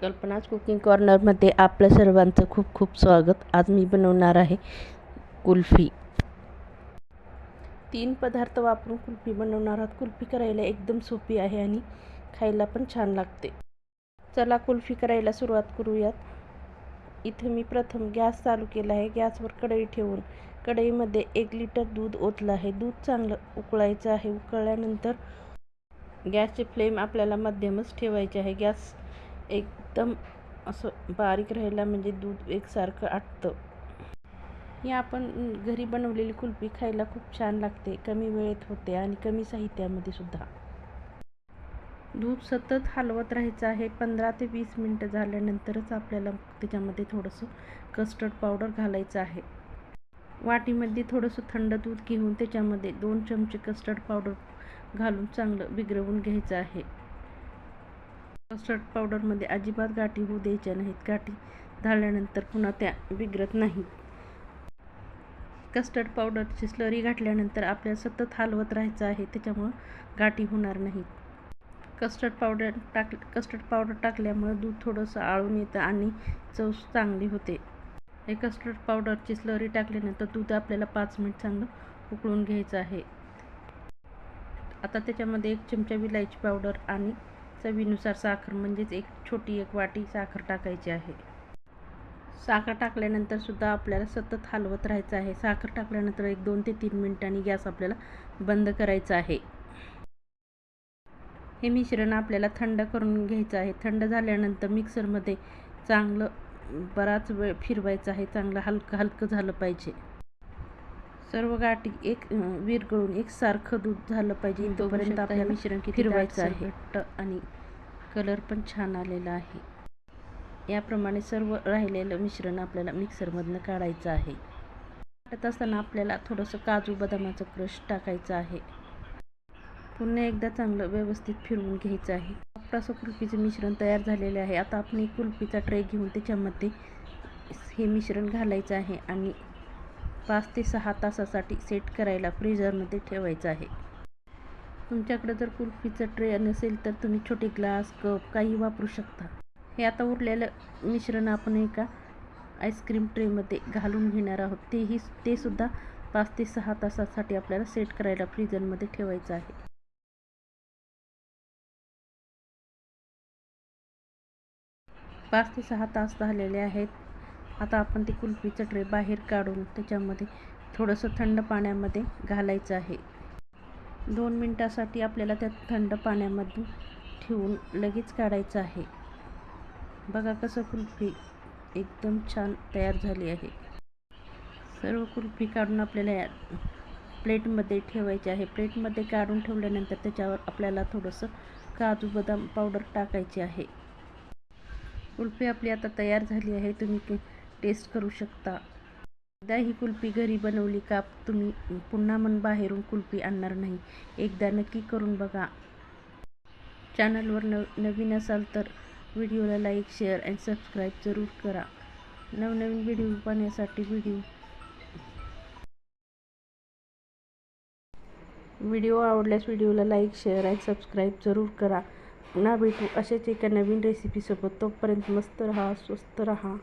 कल्पनाच कुकिंग कॉर्नरमध्ये आपल्या सर्वांचं खूप खूप स्वागत. आज मी बनवणार आहे कुल्फी. तीन पदार्थ वापरून कुल्फी बनवणार आहोत. कुल्फी करायला एकदम सोपी आहे आणि खायला पण छान लागते. चला कुल्फी करायला सुरुवात करूयात. इथे मी प्रथम गॅस चालू केला आहे. गॅसवर कढई ठेवून कढईमध्ये एक लिटर दूध ओतलं आहे. दूध चांगलं उकळायचं आहे. उकळल्यानंतर गॅसचे फ्लेम आपल्याला मध्यमच ठेवायचे आहे. गॅस एकदम असं बारीक राहायला म्हणजे दूध एकसारखं आटतं. ही आपण घरी बनवलेली कुल्फी खायला खूप छान लागते. कमी वेळेत होते आणि कमी साहित्यामध्ये सुद्धा. दूध सतत हलवत राहायचं आहे. पंधरा ते वीस मिनटं झाल्यानंतरच आपल्याला त्याच्यामध्ये थोडंसं कस्टर्ड पावडर घालायचं आहे. वाटीमध्ये थोडंसं थंड दूध घेऊन त्याच्यामध्ये दोन चमचे कस्टर्ड पावडर घालून चांगलं बिघरवून घ्यायचं आहे. कस्टर्ड पावडरमध्ये अजिबात गाठी होऊ द्यायच्या नाहीत. गाठी झाल्यानंतर पुन्हा त्या बिघडत नाहीत. कस्टर्ड पावडरची स्लरी घातल्यानंतर आपल्याला सतत हलवत राहायचं आहे त्याच्यामुळं गाठी होणार नाहीत. कस्टर्ड पावडर टाक कस्टर्ड पावडर टाकल्यामुळं दूध थोडंसं आळून येतं आणि चव चांगली होते. हे कस्टर्ड पावडरची स्लरी टाकल्यानंतर दूध आपल्याला पाच मिनिट चांगलं उकळून घ्यायचं आहे. आता त्याच्यामध्ये एक चमचा विलायची पावडर आणि चवीनुसार साखर म्हणजेच एक छोटी एक वाटी साखर टाकायची आहे. साखर टाकल्यानंतर सुद्धा आपल्याला सतत हलवत राहायचं आहे. साखर टाकल्यानंतर एक दोन ते तीन मिनिटांनी गॅस आपल्याला बंद करायचा आहे. हे मिश्रण आपल्याला थंड करून घ्यायचं आहे. थंड झाल्यानंतर मिक्सरमध्ये चांगलं बराच वेळ फिरवायचं आहे. चांगलं हलकं हलकं झालं पाहिजे. सर्व गाठी एक विरघळून एकसारखं दूध झालं पाहिजे. तोपर्यंत आपल्याला मिश्रण फिरवायचं आहे. घट्ट आणि कलर पण छान आलेला आहे. याप्रमाणे सर्व राहिलेलं मिश्रण आपल्याला मिक्सरमधनं काढायचं आहे. काढत असताना आपल्याला थोडंसं काजू बदामाचं क्रश टाकायचं आहे. पुन्हा एकदा चांगलं व्यवस्थित फिरवून घ्यायचं आहे. असं कुल्फीचं मिश्रण तयार झालेले आहे. आता आपण एक कुल्फीचा ट्रे घेऊन त्याच्यामध्ये हे मिश्रण घालायचं आहे आणि पाच ते सहा तासासाठी सेट करायला फ्रीजरमध्ये ठेवायचं आहे. तुमच्याकडे जर कुल्फीचं ट्रे नसेल तर तुम्ही छोटे ग्लास कप काही वापरू शकता. हे आता उरलेलं मिश्रण आपण एका आईस्क्रीम ट्रेमध्ये घालून घेणार आहोत. तेही ते सुद्धा पाच ते सहा तासासाठी आपल्याला सेट करायला फ्रीजरमध्ये ठेवायचं आहे. पाच ते सहा तास झालेले आहेत. आता आपण ते कुल्फीचं ट्रे बाहेर काढून त्याच्यामध्ये थोडंसं थंड पाण्यामध्ये घालायचं आहे. दोन मिनटासाठी आपल्याला त्या थंड पाण्यामध्ये ठेवून लगेच काढायचं आहे. बघा कसं कुल्फी एकदम छान तयार झाली आहे. सर्व कुल्फी काढून आपल्याला प्लेटमध्ये ठेवायचे आहे. प्लेटमध्ये काढून ठेवल्यानंतर त्याच्यावर आपल्याला थोडंसं काजू बदाम पावडर टाकायचे आहे. कुल्फी आपली आता तयार झाली आहे. तुम्ही टेस्ट करू शकता. एकदा ही कुल्फी घरी बनवली का तुम्ही पुन्हा मन बाहेरून कुल्फी आणणार नाही. एकदा नक्की करून बघा. चॅनलवर न नवीन असाल तर व्हिडिओला लाईक शेअर अँड सबस्क्राईब जरूर करा. नवनवीन व्हिडिओ पाहण्यासाठी व्हिडिओ व्हिडिओ आवडल्यास व्हिडिओला लाईक शेअर अँड सबस्क्राईब जरूर करा. पुन्हा भेटू अशाच एका नवीन रेसिपीसोबत तोपर्यंत मस्त रहा स्वस्त रहा.